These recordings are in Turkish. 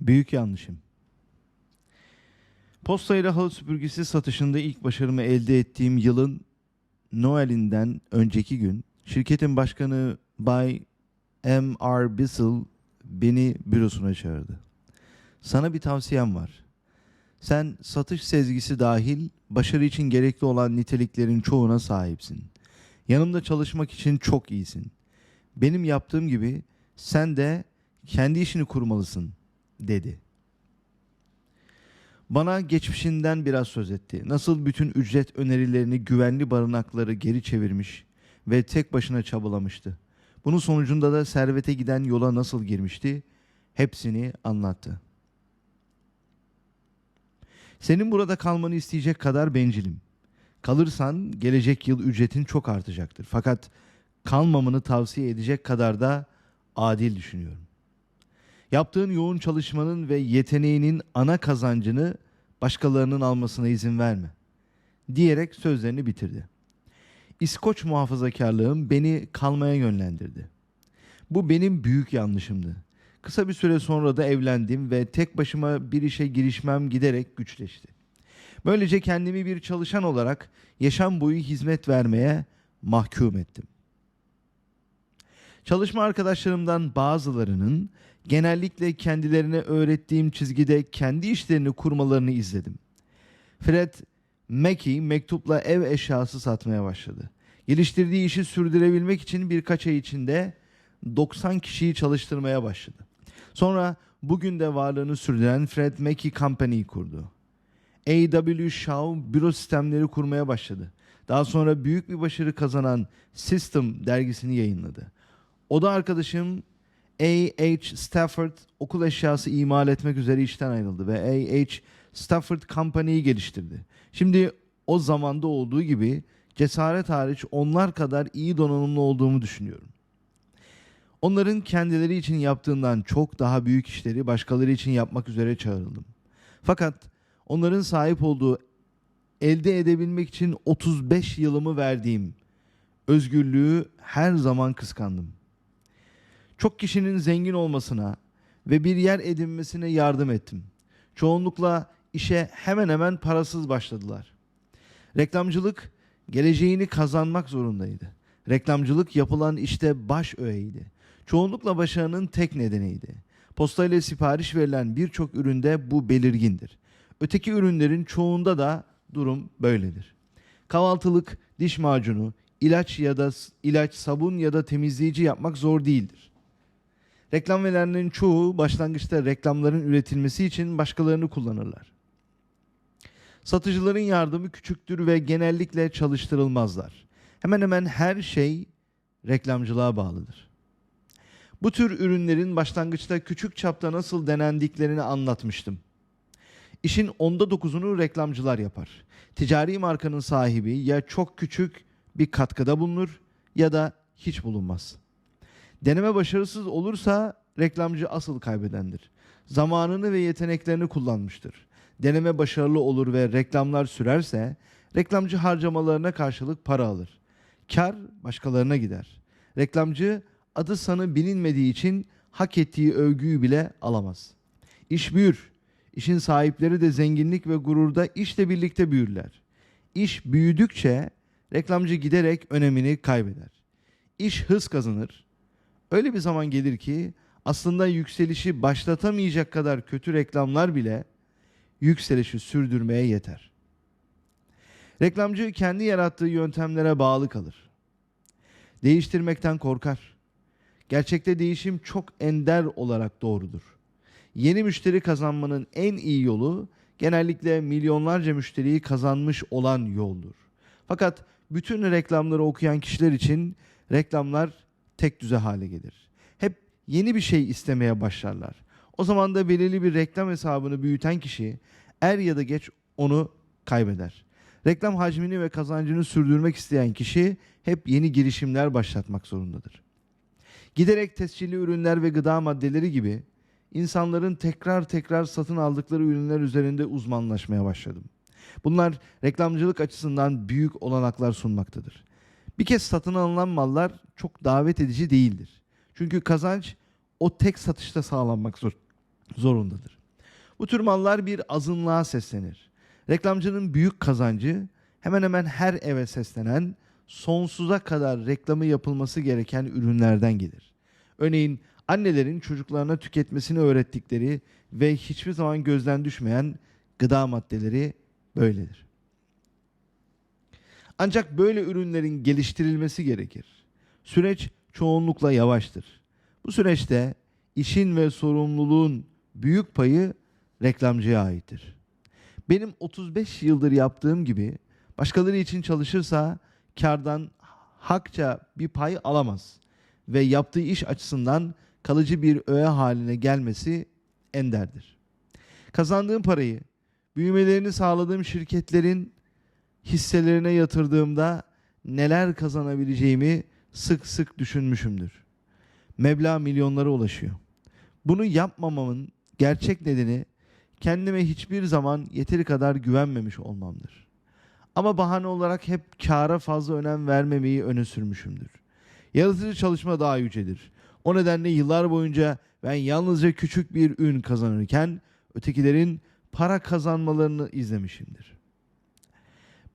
Büyük yanlışım. Posta ile halı süpürgesi satışında ilk başarımı elde ettiğim yılın Noel'inden önceki gün şirketin başkanı Bay M.R. Bissell beni bürosuna çağırdı. Sana bir tavsiyem var. Sen satış sezgisi dahil başarı için gerekli olan niteliklerin çoğuna sahipsin. Yanımda çalışmak için çok iyisin. Benim yaptığım gibi sen de kendi işini kurmalısın dedi. Bana geçmişinden biraz söz etti. Nasıl bütün ücret önerilerini güvenli barınakları geri çevirmiş ve tek başına çabalamıştı. Bunun sonucunda da servete giden yola nasıl girmişti? Hepsini anlattı. Senin burada kalmanı isteyecek kadar bencilim. Kalırsan gelecek yıl ücretin çok artacaktır. Fakat kalmamanı tavsiye edecek kadar da adil düşünüyorum. Yaptığın yoğun çalışmanın ve yeteneğinin ana kazancını başkalarının almasına izin verme. Diyerek sözlerini bitirdi. İskoç muhafazakarlığım beni kalmaya yönlendirdi. Bu benim büyük yanlışımdı. Kısa bir süre sonra da evlendim ve tek başıma bir işe girişmem giderek güçleşti. Böylece kendimi bir çalışan olarak yaşam boyu hizmet vermeye mahkum ettim. Çalışma arkadaşlarımdan bazılarının genellikle kendilerine öğrettiğim çizgide kendi işlerini kurmalarını izledim. Fred Mackey mektupla ev eşyası satmaya başladı. Geliştirdiği işi sürdürebilmek için birkaç ay içinde 90 kişiyi çalıştırmaya başladı. Sonra bugün de varlığını sürdüren Fred Mackey Company'yi kurdu. A.W. Shaw büro sistemleri kurmaya başladı. Daha sonra büyük bir başarı kazanan System dergisini yayınladı. O da arkadaşım A.H. Stafford okul eşyası imal etmek üzere işten ayrıldı ve A.H. Stafford Company'yi geliştirdi. Şimdi o zamanda olduğu gibi cesaret hariç onlar kadar iyi donanımlı olduğumu düşünüyorum. Onların kendileri için yaptığından çok daha büyük işleri başkaları için yapmak üzere çağrıldım. Fakat onların sahip olduğu elde edebilmek için 35 yılımı verdiğim özgürlüğü her zaman kıskandım. Çok kişinin zengin olmasına ve bir yer edinmesine yardım ettim. Çoğunlukla işe hemen hemen parasız başladılar. Reklamcılık geleceğini kazanmak zorundaydı. Reklamcılık yapılan işte baş öğeydi. Çoğunlukla başarının tek nedeniydi. Postayla sipariş verilen birçok üründe bu belirgindir. Öteki ürünlerin çoğunda da durum böyledir. Kahvaltılık, diş macunu, ilaç ya da ilaç, sabun ya da temizleyici yapmak zor değildir. Reklam verenlerin çoğu başlangıçta reklamların üretilmesi için başkalarını kullanırlar. Satıcıların yardımı küçüktür ve genellikle çalıştırılmazlar. Hemen hemen her şey reklamcılığa bağlıdır. Bu tür ürünlerin başlangıçta küçük çapta nasıl denendiklerini anlatmıştım. İşin onda dokuzunu reklamcılar yapar. Ticari markanın sahibi ya çok küçük bir katkıda bulunur ya da hiç bulunmaz. Deneme başarısız olursa reklamcı asıl kaybedendir. Zamanını ve yeteneklerini kullanmıştır. Deneme başarılı olur ve reklamlar sürerse reklamcı harcamalarına karşılık para alır. Kar başkalarına gider. Reklamcı adı sanı bilinmediği için hak ettiği övgüyü bile alamaz. İş büyür. İşin sahipleri de zenginlik ve gururda işle birlikte büyürler. İş büyüdükçe reklamcı giderek önemini kaybeder. İş hız kazanır. Öyle bir zaman gelir ki aslında yükselişi başlatamayacak kadar kötü reklamlar bile yükselişi sürdürmeye yeter. Reklamcı kendi yarattığı yöntemlere bağlı kalır. Değiştirmekten korkar. Gerçekte değişim çok ender olarak doğrudur. Yeni müşteri kazanmanın en iyi yolu genellikle milyonlarca müşteriyi kazanmış olan yoldur. Fakat bütün reklamları okuyan kişiler için reklamlar tek düze hale gelir. Hep yeni bir şey istemeye başlarlar. O zaman da belirli bir reklam hesabını büyüten kişi er ya da geç onu kaybeder. Reklam hacmini ve kazancını sürdürmek isteyen kişi hep yeni girişimler başlatmak zorundadır. Giderek tescilli ürünler ve gıda maddeleri gibi insanların tekrar tekrar satın aldıkları ürünler üzerinde uzmanlaşmaya başladım. Bunlar reklamcılık açısından büyük olanaklar sunmaktadır. Bir kez satın alınan mallar çok davet edici değildir. Çünkü kazanç o tek satışta sağlanmak zor zorundadır. Bu tür mallar bir azınlığa seslenir. Reklamcının büyük kazancı hemen hemen her eve seslenen sonsuza kadar reklamı yapılması gereken ürünlerden gelir. Örneğin annelerin çocuklarına tüketmesini öğrettikleri ve hiçbir zaman gözden düşmeyen gıda maddeleri böyledir. Ancak böyle ürünlerin geliştirilmesi gerekir. Süreç çoğunlukla yavaştır. Bu süreçte işin ve sorumluluğun büyük payı reklamcıya aittir. Benim 35 yıldır yaptığım gibi başkaları için çalışırsa kardan hakça bir pay alamaz ve yaptığı iş açısından kalıcı bir öğe haline gelmesi enderdir. Kazandığım parayı büyümelerini sağladığım şirketlerin hisselerine yatırdığımda neler kazanabileceğimi sık sık düşünmüşümdür. Meblağ milyonlara ulaşıyor. Bunu yapmamamın gerçek nedeni kendime hiçbir zaman yeteri kadar güvenmemiş olmamdır. Ama bahane olarak hep kâra fazla önem vermemeyi öne sürmüşümdür. Yaratıcı çalışma daha yücedir. O nedenle yıllar boyunca ben yalnızca küçük bir ün kazanırken ötekilerin para kazanmalarını izlemişimdir.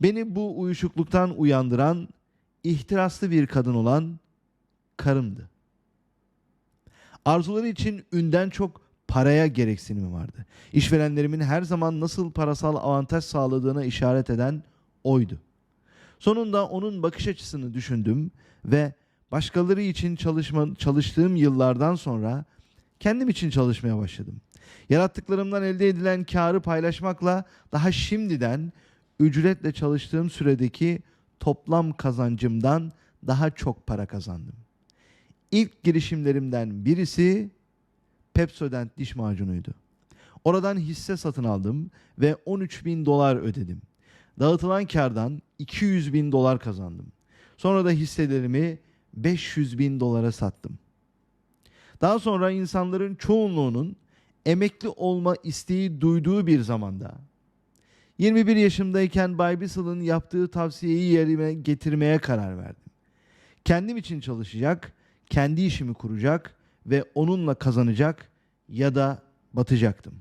Beni bu uyuşukluktan uyandıran ihtiraslı bir kadın olan karımdı. Arzuları için ünden çok paraya gereksinimi vardı. İşverenlerimin her zaman nasıl parasal avantaj sağladığına işaret eden oydu. Sonunda onun bakış açısını düşündüm ve başkaları için çalışma, çalıştığım yıllardan sonra kendim için çalışmaya başladım. Yarattıklarımdan elde edilen karı paylaşmakla daha şimdiden ücretle çalıştığım süredeki toplam kazancımdan daha çok para kazandım. İlk girişimlerimden birisi Pepsodent diş macunuydu. Oradan hisse satın aldım ve 13 bin dolar ödedim. Dağıtılan kardan 200 bin dolar kazandım. Sonra da hisselerimi 500 bin dolara sattım. Daha sonra insanların çoğunluğunun emekli olma isteği duyduğu bir zamanda 21 yaşımdayken Bay Bissell'ın yaptığı tavsiyeyi yerime getirmeye karar verdim. Kendim için çalışacak, kendi işimi kuracak ve onunla kazanacak ya da batacaktım.